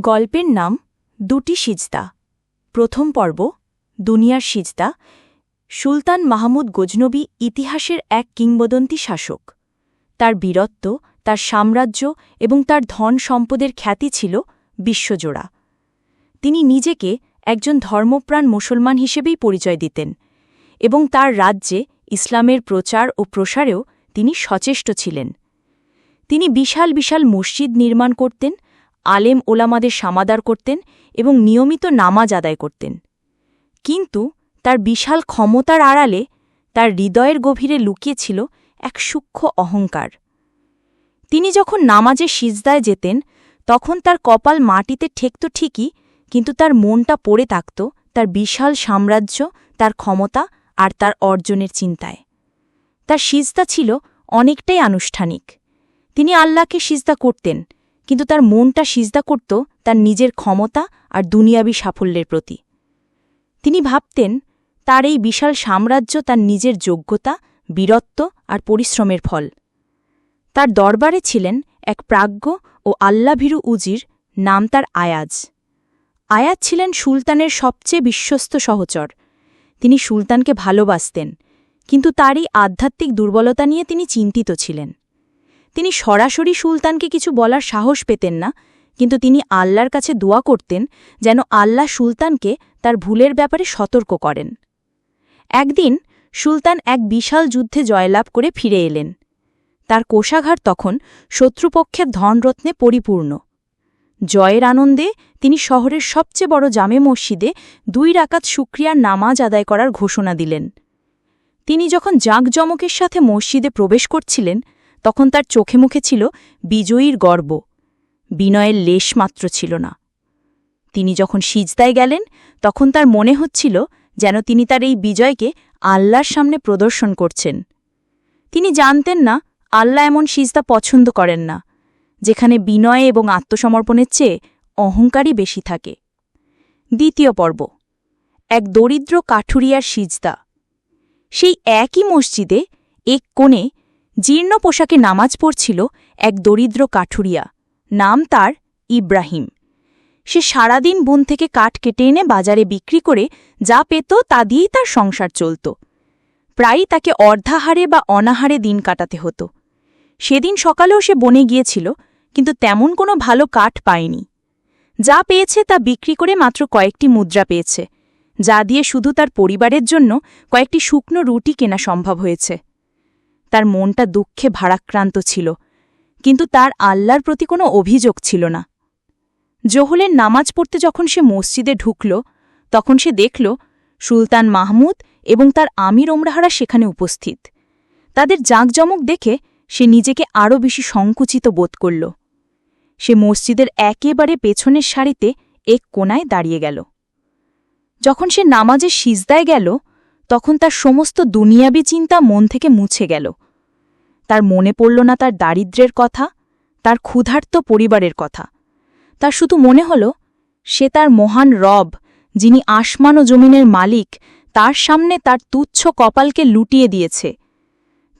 গল্পের নাম দুটি সিজদা। প্রথম পর্ব, দুনিয়ার সিজদা, সুলতান মাহমুদ গজনবী ইতিহাসের এক কিংবদন্তি শাসক। তার বীরত্ব, তার সাম্রাজ্য এবং তার ধন সম্পদের খ্যাতি ছিল বিশ্বজোড়া। তিনি নিজেকে একজন ধর্মপ্রাণ মুসলমান হিসেবেই পরিচয় দিতেন এবং তার রাজ্যে ইসলামের প্রচার ও প্রসারেও তিনি সচেষ্ট ছিলেন। তিনি বিশাল বিশাল মসজিদ নির্মাণ করতেন আলেম ওলামাদের সামাদার করতেন এবং নিয়মিত নামাজ আদায় করতেন। কিন্তু তার বিশাল ক্ষমতার আড়ালে তার হৃদয়ের গভীরে লুকিয়েছিল এক সূক্ষ্ম অহংকার। তিনি যখন নামাজে সিজদায় যেতেন, তখন তার কপাল মাটিতে ঠেকত ঠিকই, কিন্তু তার মনটা পড়ে থাকত তার বিশাল সাম্রাজ্য, তার ক্ষমতা আর তার অর্জনের চিন্তায়। তার সিজদা ছিল অনেকটাই আনুষ্ঠানিক। তিনি আল্লাহকে সিজদা করতেন কিন্তু তার মনটা সিজদা করত তার নিজের ক্ষমতা আর দুনিয়াবী সাফল্যের প্রতি। তিনি ভাবতেন, তার এই বিশাল সাম্রাজ্য তার নিজের যোগ্যতা, বীরত্ব আর পরিশ্রমের ফল। তার দরবারে ছিলেন এক প্রাজ্ঞ ও আল্লাভীরু উজির, নাম তার আয়াজ। আয়াজ ছিলেন সুলতানের সবচেয়ে বিশ্বস্ত সহচর। তিনি সুলতানকে ভালোবাসতেন, কিন্তু তারই আধ্যাত্মিক দুর্বলতা নিয়ে তিনি চিন্তিত ছিলেন। তিনি সরাসরি সুলতানকে কিছু বলার সাহস পেতেন না, কিন্তু তিনি আল্লাহর কাছে দোয়া করতেন যেন আল্লাহ সুলতানকে তার ভুলের ব্যাপারে সতর্ক করেন। একদিন সুলতান এক বিশাল যুদ্ধে জয়লাভ করে ফিরে এলেন। তার কোষাঘার তখন শত্রুপক্ষের ধনরত্নে পরিপূর্ণ। জয়ের আনন্দে তিনি শহরের সবচেয়ে বড় জামে মসজিদে দুই রাকাত শুক্রিয়ার নামাজ আদায় করার ঘোষণা দিলেন। তিনি যখন জাঁকজমকের সাথে মসজিদে প্রবেশ করছিলেন তখন তার চোখে মুখে ছিল বিজয়ীর গর্ব। বিনয়ের লেশ মাত্র ছিল না। তিনি যখন সিজদায় গেলেন, তখন তার মনে হচ্ছিল যেন তিনি তার এই বিজয়কে আল্লাহর সামনে প্রদর্শন করছেন। তিনি জানতেন না, আল্লাহ এমন সিজদা পছন্দ করেন না, যেখানে বিনয় এবং আত্মসমর্পণের চেয়ে অহংকারই বেশি থাকে। দ্বিতীয় পর্ব। এক দরিদ্র কাঠুরিয়ার সিজদা। সেই একই মসজিদে এক কোণে জীর্ণ পোশাকে নামাজ পড়ছিল এক দরিদ্র কাঠুরিয়া। নাম তার ইব্রাহিম। সে সারাদিন বন থেকে কাঠ কেটে এনে বাজারে বিক্রি করে যা পেত তা দিয়েই তার সংসার চলত। প্রায়ই তাকে অর্ধাহারে বা অনাহারে দিন কাটাতে হতো। সেদিন সকালেও সে বনে গিয়েছিল, কিন্তু তেমন কোনো ভালো কাঠ পায়নি। যা পেয়েছে তা বিক্রি করে মাত্র কয়েকটি মুদ্রা পেয়েছে, যা দিয়ে শুধু তার পরিবারের জন্য কয়েকটি শুকনো রুটি কেনা সম্ভব হয়েছে। তার মনটা দুঃখে ভারাক্রান্ত ছিল, কিন্তু তার আল্লাহর প্রতি কোনো অভিযোগ ছিল না। জোহলের নামাজ পড়তে যখন সে মসজিদে ঢুকল, তখন সে দেখল সুলতান মাহমুদ এবং তার আমির ওমরাহারা সেখানে উপস্থিত। তাদের জাঁকজমক দেখে সে নিজেকে আরও বেশি সংকুচিত বোধ করল। সে মসজিদের একেবারে পেছনের সারিতে এক কোনায় দাঁড়িয়ে গেল। যখন সে নামাজে সিজদায় গেল তখন তার সমস্ত দুনিয়াবি চিন্তা মন থেকে মুছে গেল। তার মনে পড়ল না তার দারিদ্র্যের কথা, তার ক্ষুধার্ত পরিবারের কথা। তার শুধু মনে হল, সে তার মহান রব, যিনি আসমান ও জমিনের মালিক, তার সামনে তার তুচ্ছ কপালকে লুটিয়ে দিয়েছে।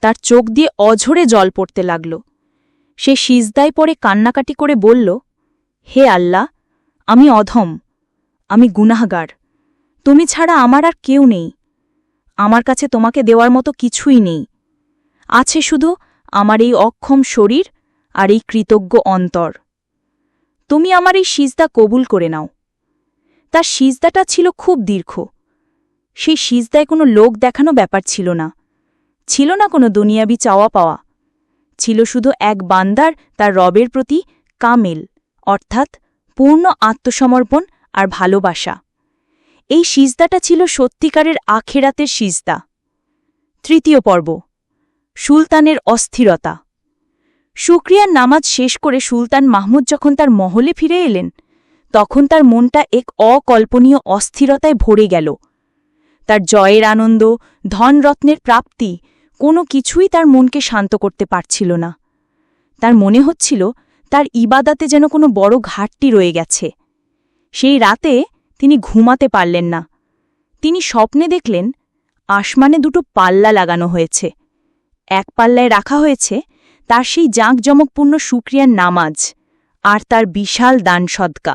তার চোখ দিয়ে অঝরে জল পড়তে লাগল। সে সিজদায় পরে কান্নাকাটি করে বলল, হে আল্লাহ, আমি অধম, আমি গুনাহগার। তুমি ছাড়া আমার আর কেউ নেই। আমার কাছে তোমাকে দেওয়ার মতো কিছুই নেই। আছে শুধু আমার এই অক্ষম শরীর আর এই কৃতজ্ঞ অন্তর। তুমি আমার এই সিজদা কবুল করে নাও। তার সিজদাটা ছিল খুব দীর্ঘ। সেই সিজদায় কোনো লোক দেখানো ব্যাপার ছিল না। ছিল না কোনো দুনিয়াবি চাওয়া পাওয়া। ছিল শুধু এক বান্দার তার রবের প্রতি কামেল, অর্থাৎ পূর্ণ আত্মসমর্পণ আর ভালোবাসা। এই সিজদাটা ছিল সত্যিকারের আখেরাতের সিজদা। তৃতীয় পর্ব। সুলতানের অস্থিরতা। শুক্রিয়ার নামাজ শেষ করে সুলতান মাহমুদ যখন তার মহলে ফিরে এলেন, তখন তার মনটা এক অকল্পনীয় অস্থিরতায় ভরে গেল। তার জয়ের আনন্দ, ধনরত্নের প্রাপ্তি, কোনো কিছুই তার মনকে শান্ত করতে পারছিল না। তার মনে হচ্ছিল, তার ইবাদাতে যেন কোনো বড় ঘাটতি রয়ে গেছে। সেই রাতে তিনি ঘুমাতে পারলেন না। তিনি স্বপ্নে দেখলেন আসমানে দুটো পাল্লা লাগানো হয়েছে। এক পাল্লায় রাখা হয়েছে তার সেই জাঁকজমকপূর্ণ সুক্রিয়ার নামাজ আর তার বিশাল দান সদকা।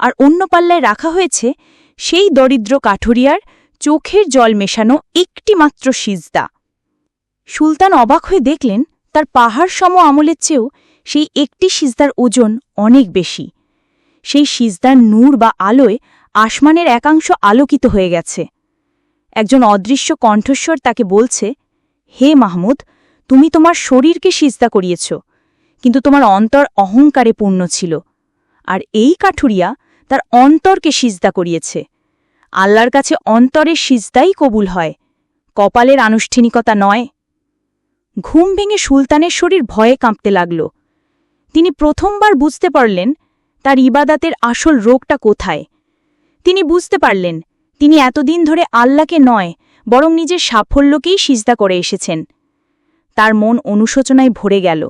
আর অন্য পাল্লায় রাখা হয়েছে সেই দরিদ্র কাঠুরিয়ার চোখের জল মেশানো একটি মাত্র সিজদা। সুলতান অবাক হয়ে দেখলেন তার পাহাড় সম আমলের চেয়েও সেই একটি সিজদার ওজন অনেক বেশি। সেই সিজদার নূর বা আলোয় আসমানের একাংশ আলোকিত হয়ে গেছে। একজন অদৃশ্য কণ্ঠস্বর তাকে বলছে, হে মাহমুদ, তুমি তোমার শরীরকে সিজদা করিয়েছ, কিন্তু তোমার অন্তর অহংকারে পূর্ণ ছিল, আর এই কাঠুরিয়া তার অন্তরকে সিজদা করিয়েছে। আল্লাহর কাছে অন্তরের সিজদাই কবুল হয়, কপালের আনুষ্ঠানিকতা নয়। ঘুম ভেঙে সুলতানের শরীর ভয়ে কাঁপতে লাগল। তিনি প্রথমবার বুঝতে পারলেন তার ইবাদাতের আসল রোগটা কোথায়? তিনি বুঝতে পারলেন, তিনি এতদিন ধরে আল্লাহকে নয়, বরং নিজের সাফল্যকেই সিজদা করে এসেছেন। তার মন অনুশোচনায় ভরে গেল।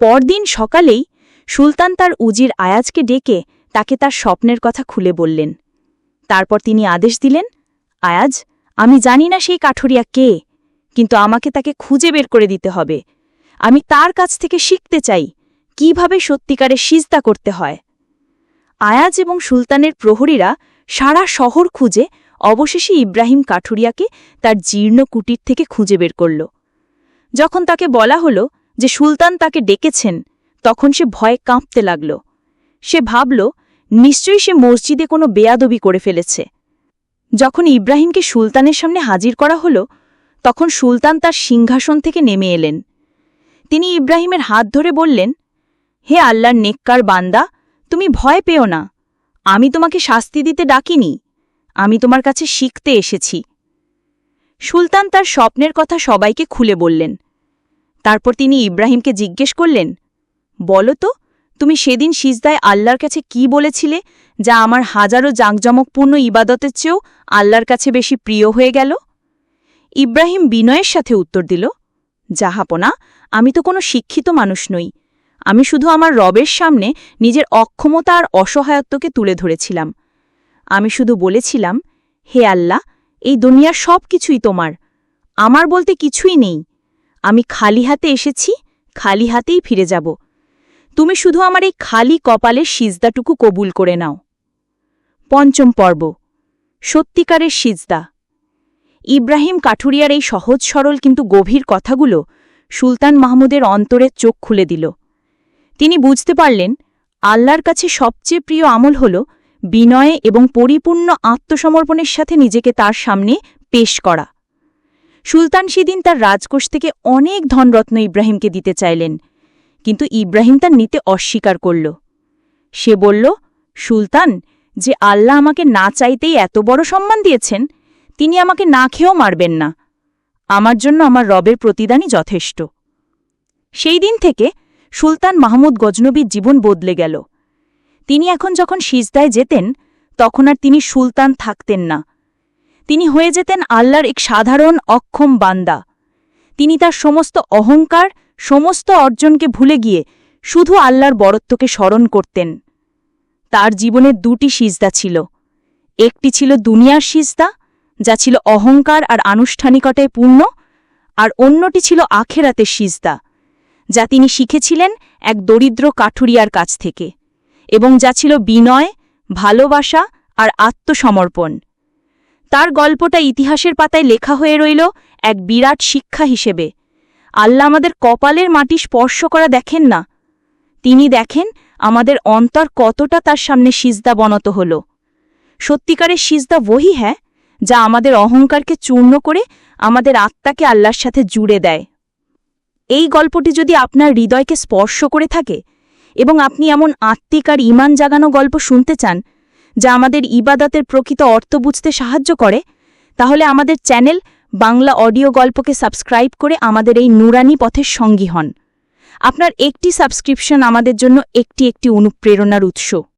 পরদিন সকালেই সুলতান তার উজির আয়াজকে ডেকে তাকে তার স্বপ্নের কথা খুলে বললেন। তারপর তিনি আদেশ দিলেন, আয়াজ, আমি জানি না সেই কাঠুরিয়া কে, কিন্তু আমাকে তাকে খুঁজে বের করে দিতে হবে। আমি তার কাছ থেকে শিখতে চাই কীভাবে সত্যিকারে সিজদা করতে হয়। আয়াজ এবং সুলতানের প্রহরীরা সারা শহর খুঁজে অবশেষে ইব্রাহিম কাঠুরিয়াকে তার জীর্ণ কুটির থেকে খুঁজে বের করল। যখন তাকে বলা হল যে সুলতান তাকে ডেকেছেন, তখন সে ভয়ে কাঁপতে লাগল। সে ভাবল, নিশ্চয়ই সে মসজিদে কোনো বেয়াদবি করে ফেলেছে। যখন ইব্রাহিমকে সুলতানের সামনে হাজির করা হল, তখন সুলতান তার সিংহাসন থেকে নেমে এলেন। তিনি ইব্রাহিমের হাত ধরে বললেন হে আল্লাহর নেককার বান্দা, তুমি ভয় পেও না। আমি তোমাকে শাস্তি দিতে ডাকিনি। আমি তোমার কাছে শিখতে এসেছি। সুলতান তার স্বপ্নের কথা সবাইকে খুলে বললেন। তারপর তিনি ইব্রাহিমকে জিজ্ঞেস করলেন, বলো তো, তুমি সেদিন সিজদায় আল্লাহর কাছে কি বলেছিলে যা আমার হাজারো জাঁকজমকপূর্ণ ইবাদতের চেয়েও আল্লাহর কাছে বেশি প্রিয় হয়ে গেল? ইব্রাহিম বিনয়ের সাথে উত্তর দিল, যাহাপনা, আমি তো কোনো শিক্ষিত মানুষ নই। আমি শুধু আমার রবের সামনে নিজের অক্ষমতা আর অসহায়ত্বকে তুলে ধরেছিলাম। আমি শুধু বলেছিলাম, হে আল্লাহ, এই দুনিয়ার সব কিছুই তোমার। আমার বলতে কিছুই নেই। আমি খালি হাতে এসেছি, খালি হাতেই ফিরে যাব। তুমি শুধু আমার এই খালি কপালের সিজদাটুকু কবুল করে নাও। পঞ্চম পর্ব, সত্যিকারের সিজদা। ইব্রাহিম কাঠুরিয়ার এই সহজ সরল কিন্তু গভীর কথাগুলো সুলতান মাহমুদের অন্তরের চোখ খুলে দিল। তিনি বুঝতে পারলেন, আল্লাহর কাছে সবচেয়ে প্রিয় আমল হল বিনয়ে এবং পরিপূর্ণ আত্মসমর্পণের সাথে নিজেকে তার সামনে পেশ করা। সুলতান সেদিন তার রাজকোষ থেকে অনেক ধনরত্ন ইব্রাহিমকে দিতে চাইলেন, কিন্তু ইব্রাহিম তার নিতে অস্বীকার করল। সে বলল, সুলতান, যে আল্লাহ আমাকে না চাইতেই এত বড় সম্মান দিয়েছেন, তিনি আমাকে না খেয়েও মারবেন না। আমার জন্য আমার রবের প্রতিদানই যথেষ্ট। সেই দিন থেকে সুলতান মাহমুদ গজনবীর জীবন বদলে গেল। তিনি এখন যখন সিজদায় যেতেন, তখন আর তিনি সুলতান থাকতেন না। তিনি হয়ে যেতেন আল্লাহর এক সাধারণ, অক্ষম বান্দা। তিনি তার সমস্ত অহংকার, সমস্ত অর্জনকে ভুলে গিয়ে শুধু আল্লাহর বরত্বকে স্মরণ করতেন। তার জীবনে দুটি সিজদা ছিল। একটি ছিল দুনিয়ার সিজদা, যা ছিল অহংকার আর আনুষ্ঠানিকতায় পূর্ণ, আর অন্যটি ছিল আখেরাতের সিজদা। যা তিনি শিখেছিলেন এক দরিদ্র কাঠুরিয়ার কাছ থেকে, এবং যা ছিল বিনয়, ভালোবাসা আর আত্মসমর্পণ। তার গল্পটা ইতিহাসের পাতায় লেখা হয়ে রইল এক বিরাট শিক্ষা হিসেবে। আল্লাহ আমাদের কপালের মাটি স্পর্শ করা দেখেন না। তিনি দেখেন আমাদের অন্তর কতটা তার সামনে সিজদা বনত হল। সত্যিকারের সিজদা বহি হ্যাঁ যা আমাদের অহংকারকে চূর্ণ করে আমাদের আত্মাকে আল্লাহর সাথে জুড়ে দেয়। এই গল্পটি যদি আপনার হৃদয়কে স্পর্শ করে থাকে এবং আপনি এমন আত্মিক আর ইমান জাগানো গল্প শুনতে চান, যা আমাদের ইবাদাতের প্রকৃত অর্থ বুঝতে সাহায্য করে, তাহলে আমাদের চ্যানেল বাংলা অডিও গল্পকে সাবস্ক্রাইব করে আমাদের এই নুরানি পথের সঙ্গী হন। আপনার একটি সাবস্ক্রিপশন আমাদের জন্য একটি একটি অনুপ্রেরণার উৎস।